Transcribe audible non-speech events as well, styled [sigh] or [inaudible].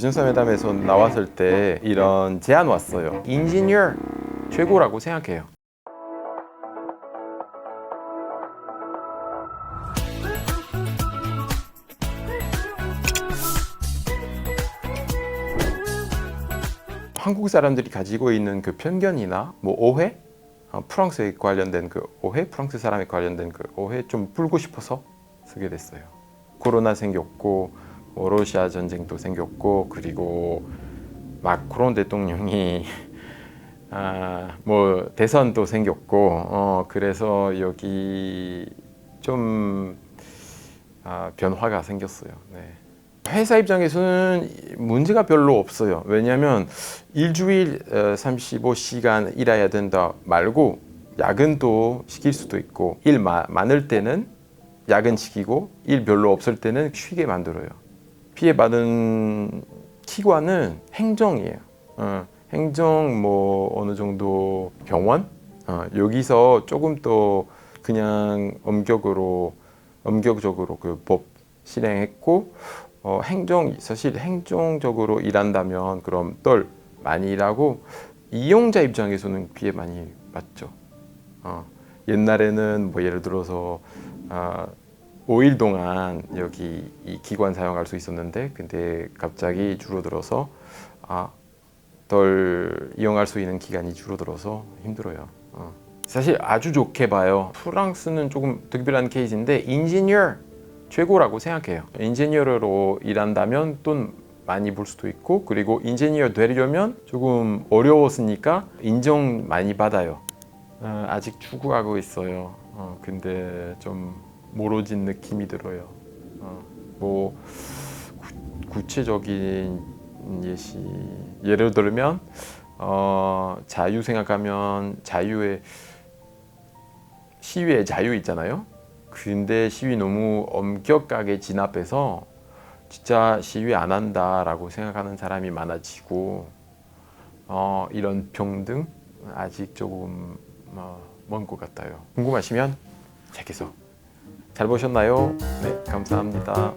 기정사 회담에서 나왔을 때 이런 제안 왔어요. 인지니어 최고라고 생각해요. 한국 사람들이 가지고 있는 그 편견이나 뭐 오해, 어, 프랑스에 관련된 그 오해, 프랑스 사람에 관련된 그 오해 좀 풀고 싶어서 쓰게 됐어요. 코로나 생겼고 뭐 러시아 전쟁도 생겼고 그리고 마크론 대통령이 [laughs] 아, 뭐 대선도 생겼고 어, 그래서 여기 좀 아, 변화가 생겼어요. 네. 회사 입장에서는 문제가 별로 없어요. 왜냐하면 일주일 어, 35시간 일해야 된다 말고 야근도 시킬 수도 있고 일 마- 많을 때는 야근 시키고 일 별로 없을 때는 쉬게 만들어요. 피해 받은 기관은 행정이에요. 어, 행정 뭐 어느 정도 병원 어, 여기서 조금 더 그냥 엄격으로 엄격적으로 그 법 실행했고 어, 행정 사실 행정적으로 일한다면 그럼 덜 많이 일하고 이용자 입장에서는 피해 많이 받죠. 어, 옛날에는 뭐 예를 들어서 아, 5일 동안 여기 이 기관 사용할 수 있었는데 근데 갑자기 줄어들어서 아, 덜 이용할 수 있는 기간이 줄어들어서 힘들어요. 어. 사실 아주 좋게 봐요. 프랑스는 조금 특별한 케이스인데 인지니어 최고라고 생각해요. 인지니어로 일한다면 돈 많이 벌 수도 있고 그리고 인지니어 되려면 조금 어려웠으니까 인정 많이 받아요. 어, 아직 추구하고 있어요. 어, 근데 좀 멀어진 느낌이 들어요. 어, 뭐 구, 구체적인 예시 예를 들면 어, 자유 생각하면 자유의 시위의 자유 있잖아요. 근데 시위 너무 엄격하게 진압해서 진짜 시위 안 한다라고 생각하는 사람이 많아지고 어, 이런 평등 아직 조금 어, 먼것 같아요. 궁금하시면 책에서 잘 보셨나요? 네, 감사합니다.